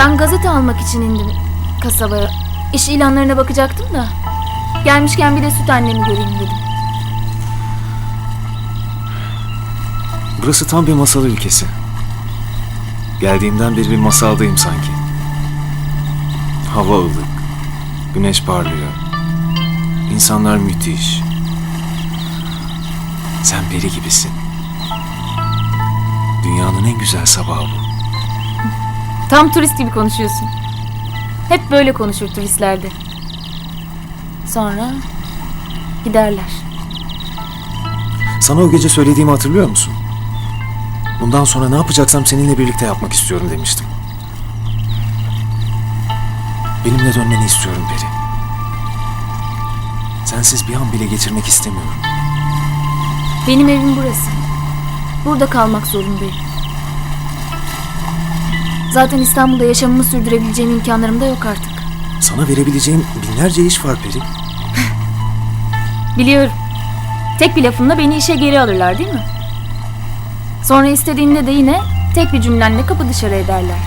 Ben gazete almak için indim kasabaya. İş ilanlarına bakacaktım da. Gelmişken bir de süt annemi göreyim dedim. Burası tam bir masal ülkesi. Geldiğimden beri bir masaldayım sanki. Hava ılık, güneş parlıyor. İnsanlar müthiş. Sen peri gibisin. Dünyanın en güzel sabahı bu. Tam turist gibi konuşuyorsun. Hep böyle konuşur turistlerde. Sonra giderler. Sana o gece söylediğimi hatırlıyor musun? Bundan sonra ne yapacaksam seninle birlikte yapmak istiyorum demiştim. Benimle dönmeni istiyorum Peri. Sensiz bir an bile geçirmek istemiyorum. Benim evim burası. Burada kalmak zorundayım. Zaten İstanbul'da yaşamımı sürdürebileceğim imkanlarım da yok artık. Sana verebileceğim binlerce iş var Peri. Biliyorum. Tek bir lafınla beni işe geri alırlar değil mi? Sonra istediğinde de yine tek bir cümlenle kapı dışarı ederler.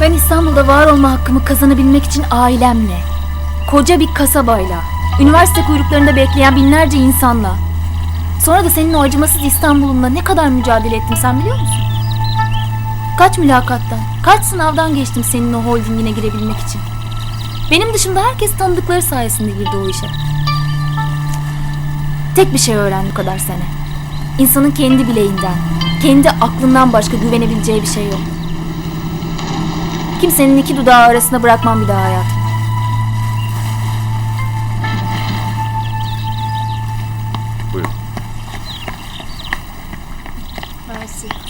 Ben İstanbul'da var olma hakkımı kazanabilmek için ailemle, koca bir kasabayla, üniversite kuyruklarında bekleyen binlerce insanla, sonra da senin o acımasız İstanbul'unla ne kadar mücadele ettim sen biliyor musun? Kaç mülakattan, kaç sınavdan geçtim senin o holdingine girebilmek için. Benim dışında herkes tanıdıkları sayesinde girdi o işe. Tek bir şey öğrendi bu kadar sene. İnsanın kendi bileğinden, kendi aklından başka güvenebileceği bir şey yok. Kimsenin iki dudağı arasında bırakmam bir daha hayatım.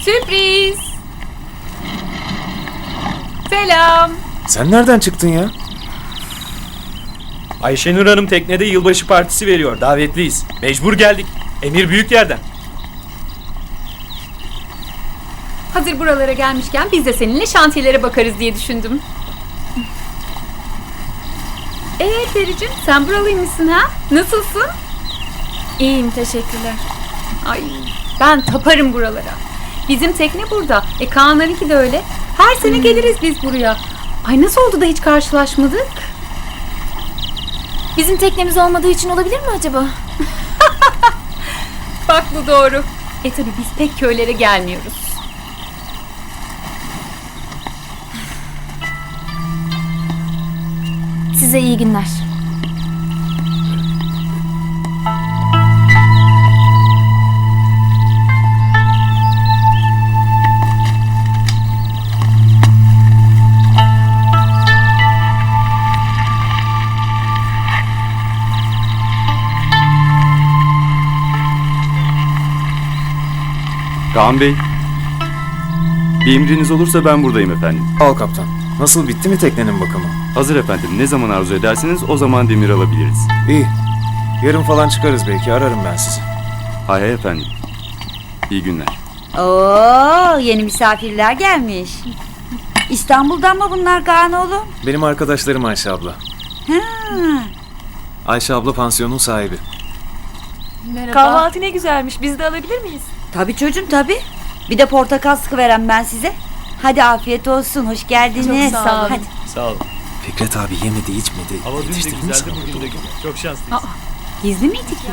Sürpriz. Selam. Sen nereden çıktın ya? Ayşenur Hanım teknede yılbaşı partisi veriyor. Davetliyiz. Mecbur geldik. Emir büyük yerden. Hazır buralara gelmişken biz de seninle şantiyelere bakarız diye düşündüm. Ee Fericim sen buralıymışsın ha? Nasılsın? İyiyim teşekkürler. Ay ben taparım buralara. Bizim tekne burada. E Kaanlarınki de öyle. Her sene geliriz biz buraya. Ay nasıl oldu da hiç karşılaşmadık? Bizim teknemiz olmadığı için olabilir mi acaba? Bak bu doğru. E tabi biz pek köylere gelmiyoruz. Size iyi günler. Kaan Bey. Bir emriniz olursa ben buradayım efendim. Al kaptan. Nasıl bitti mi teknenin bakımı? Hazır efendim. Ne zaman arzu ederseniz o zaman demir alabiliriz. İyi. Yarın falan çıkarız belki. Ararım ben sizi. Hay hay efendim. İyi günler. Oo, yeni misafirler gelmiş. İstanbul'dan mı bunlar Kaan oğlum? Benim arkadaşlarım Ayşe abla. Ha, Ayşe abla pansiyonun sahibi. Kahvaltı ne güzelmiş. Biz de alabilir miyiz? Tabii çocuğum tabii. Bir de portakal sıkı veren ben size. Hadi afiyet olsun, hoş geldiniz. Çok sağ olun. Hadi. Sağ olun. Fikret abi yemedi içmedi. Hava dün de güzeldi bugün de güzel. Çok şanslıyız. Gizli miydik ki?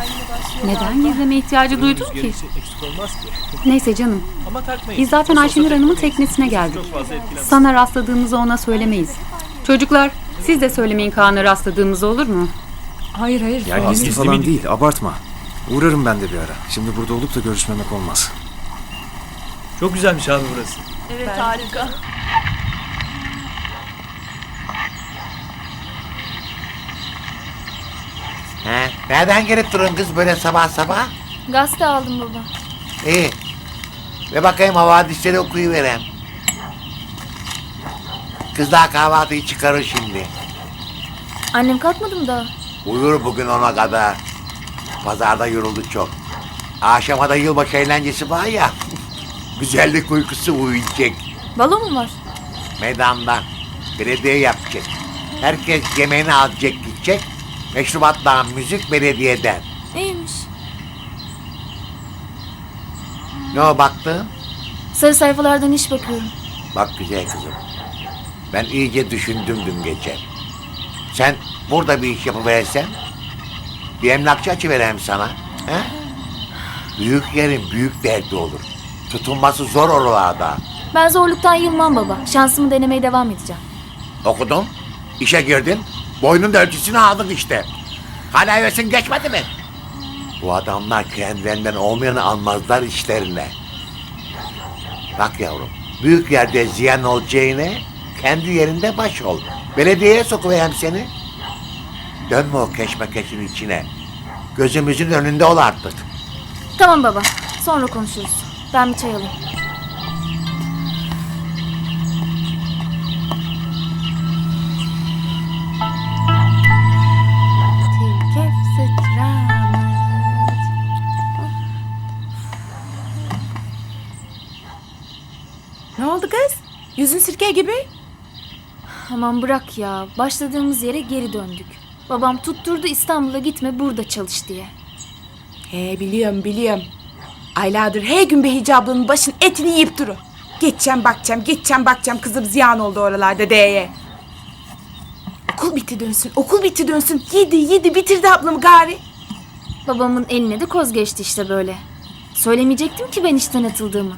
Neden gizleme ihtiyacı duydun ki? Eksik olmaz ki. Neyse canım. Ama takmayın. Biz zaten Ayşenur Hanım'ın teknesine geldik. Çok fazla etkilenmez. Sana rastladığımızı ona söylemeyiz. Çocuklar siz de söylemeyin Kaan'a rastladığımızı olur mu? Hayır hayır. Yani Aa, gizli falan değil. Abartma. Uğrarım ben de bir ara. Şimdi burada olup da görüşmemek olmaz. Çok güzelmiş abi burası. Evet harika. He, nereden gelip durun kız böyle sabah sabah? Gazete aldım baba. İyi. Ve bakayım havadisleri okuyuverem. Kızlar kahvaltıyı çıkarır şimdi. Annem kalkmadı mı daha? Uyur bugün ona kadar. Pazarda yoruldu çok. Akşama da yılbaşı eğlencesi var ya. Güzellik uykusu uyuyacak. Balo mu var? Meydanda. Belediye yapacak. Herkes yemeğini alacak gidecek. Meşrubatla müzik belediyeden. İyiymiş. Ne o baktın? Sarı sayfalardan iş bakıyorum. Bak güzel kızım. Ben iyice düşündüm dün gece. Sen burada bir iş yapıversen bir emlakçı açıvereyim sana. He? Büyük yerin büyük derdi olur. Tutunması zor oralarda. Ben zorluktan yılmam baba. Şansımı denemeye devam edeceğim. Okudun, işe girdin, boynun ölçüsünü aldın işte. Hala hevesin geçmedi mi? Bu adamlar kendilerinden olmayanı almazlar işlerine. Bak yavrum, büyük yerde ziyan olacağına kendi yerinde baş ol. Belediyeye sokuveyem seni. Dönme o keşmekeşin içine. Gözümüzün önünde ol artık. Tamam baba. Sonra konuşuruz. Ben bir çay alayım. Sıçramış. Ne oldu kız? Yüzün sirke gibi. Aman bırak ya. Başladığımız yere geri döndük. Babam tutturdu İstanbul'a gitme burada çalış diye. He biliyorum biliyorum. Aylardır her gün Behice ablanın başın etini yiyip duru. Geçeceğim bakacağım, geçeceğim bakacağım kızım ziyan oldu oralarda diye. Okul bitti dönsün, okul bitti dönsün. Yedi yedi bitirdi ablamı gari. Babamın eline de koz geçti işte böyle. Söylemeyecektim ki ben işten atıldığımı.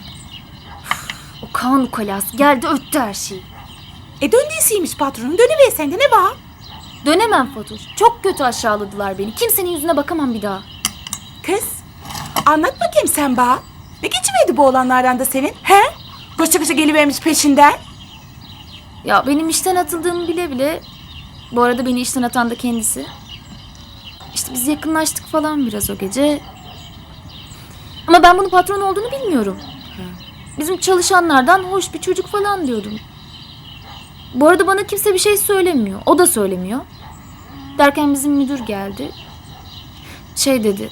Üf, O kan ukalası geldi öttü her şeyi. E döndüyseymiş patronun dönüver sende ne var? Dönemem Fatoş. Çok kötü aşağıladılar beni. Kimsenin yüzüne bakamam bir daha. Kız anlat bakayım sen bana. Ne geçiverdi bu olanlardan da senin? He? Koşa koşa gelivermiş peşinden. Ya benim işten atıldığımı bile bile... Bu arada beni işten atan da kendisi. İşte biz yakınlaştık falan biraz o gece. Ama ben bunun patron olduğunu bilmiyorum. Bizim çalışanlardan hoş bir çocuk falan diyordum. Bu arada bana kimse bir şey söylemiyor. O da söylemiyor. Derken bizim müdür geldi. Şey dedi.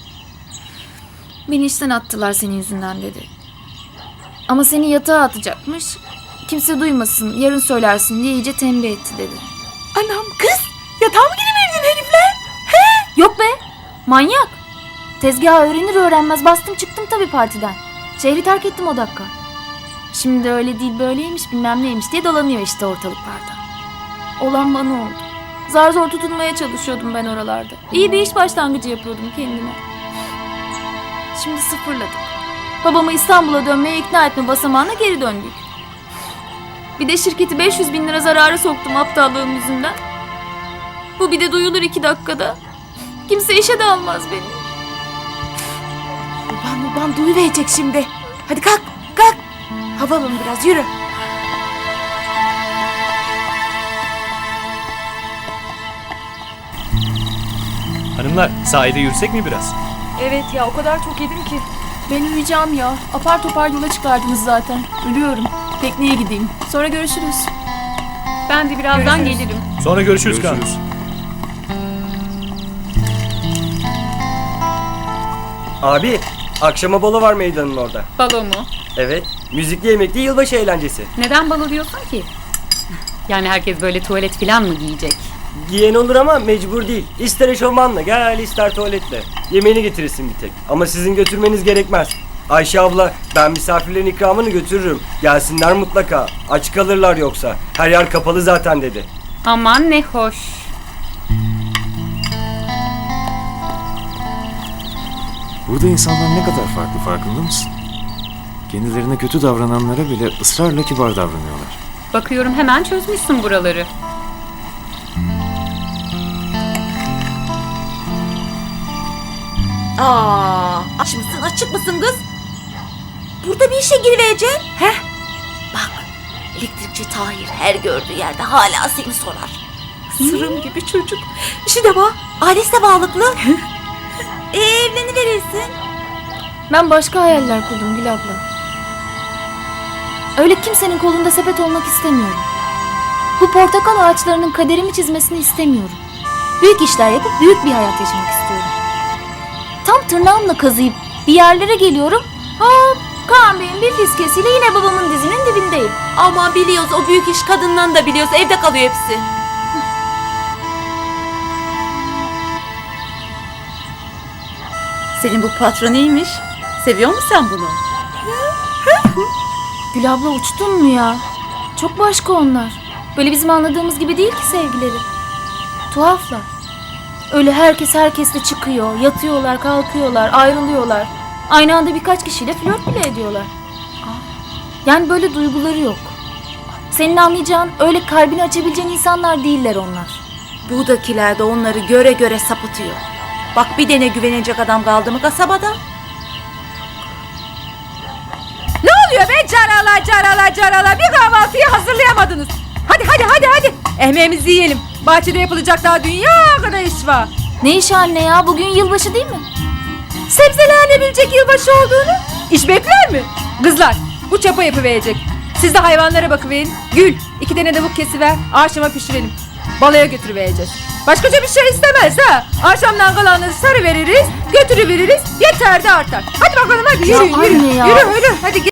Beni işten attılar senin yüzünden dedi. Ama seni yatağa atacakmış. Kimse duymasın, yarın söylersin diye iyice tembih etti dedi. Anam kız yatağa mı giriverdin herifler? Yok be, manyak. Tezgahı öğrenir öğrenmez bastım çıktım tabii partiden. Şehri terk ettim o dakika. Şimdi öyle değil böyleymiş bilmem neymiş diye dolanıyor işte ortalıklarda. Olan bana oldu. Zar zor tutunmaya çalışıyordum ben oralarda. İyi bir iş başlangıcı yapıyordum kendime. Şimdi sıfırladık. Babamı İstanbul'a dönmeye ikna etme basamağına geri döndük. Bir de şirketi 500 bin lira zarara soktum aptallığım yüzünden. Bu bir de duyulur iki dakikada. Kimse işe de almaz beni. Baban baban duyuverecek şimdi. Hadi kalk kalk. Hava biraz yürü. Hanımlar sahilde yürüsek mi biraz? Evet ya o kadar çok yedim ki. Ben uyuyacağım ya. Apar topar yola çıkardınız zaten. Ölüyorum. Tekneye gideyim. Sonra görüşürüz. Ben de birazdan gelirim. Sonra görüşürüz, Görüşürüz. Kaan. Abi akşama balo var meydanın orada. Balo mu? Evet. Müzikli yemekli yılbaşı eğlencesi. Neden balo diyorsun ki? Yani herkes böyle tuvalet falan mı giyecek? Giyen olur ama mecbur değil. İster eşofmanla gel ister tuvaletle. Yemeğini getirirsin bir tek. Ama sizin götürmeniz gerekmez. Ayşe abla ben misafirlerin ikramını götürürüm. Gelsinler mutlaka. Aç kalırlar yoksa. Her yer kapalı zaten dedi. Aman ne hoş. Burada insanlar ne kadar farklı farkında mısın? Kendilerine kötü davrananlara bile ısrarla kibar davranıyorlar. Bakıyorum hemen çözmüşsün buraları. Aa, aç mısın açık mısın kız? Burada bir işe girivereceksin. Heh. Bak elektrikçi Tahir her gördüğü yerde hala seni sorar. Sırım gibi çocuk. İşi de var. Ailesi de bağlıklı. e, evleniverirsin. Ben başka hayaller kurdum Gül abla. Öyle kimsenin kolunda sepet olmak istemiyorum. Bu portakal ağaçlarının kaderimi çizmesini istemiyorum. Büyük işler yapıp büyük bir hayat yaşamak istiyorum. Tırnağımla kazıyıp bir yerlere geliyorum. Hop Kaan Bey'in bir fiskesiyle yine babamın dizinin dibindeyim. Ama biliyoruz o büyük iş kadından da biliyoruz. Evde kalıyor hepsi. Senin bu patron iyiymiş. Seviyor musun sen bunu? Gül abla uçtun mu ya? Çok başka onlar. Böyle bizim anladığımız gibi değil ki sevgileri. Tuhaflar. Öyle herkes herkesle çıkıyor, yatıyorlar, kalkıyorlar, ayrılıyorlar. Aynı anda birkaç kişiyle flört bile ediyorlar. Yani böyle duyguları yok. Senin anlayacağın öyle kalbini açabileceğin insanlar değiller onlar. Buradakiler de onları göre göre sapıtıyor. Bak bir dene güvenecek adam kaldı mı kasabada? Ne oluyor be carala carala carala bir kahvaltıyı hazırlayamadınız. Hadi hadi hadi hadi. Emeğimizi yiyelim. Bahçede yapılacak daha dünya kadar iş var. Ne iş anne ya? Bugün yılbaşı değil mi? Sebzeler ne bilecek yılbaşı olduğunu? İş bekler mi? Kızlar bu çapa yapıverecek. Siz de hayvanlara bakıverin. Gül iki tane tavuk kesiver akşama pişirelim. Balaya götürüvereceğiz. Başkaca bir şey istemez ha. Akşamdan kalanları sarı veririz, götürüveririz. Yeter de artar. Hadi bakalım hadi Ya yürü yürü. anne ya. Yürü yürü hadi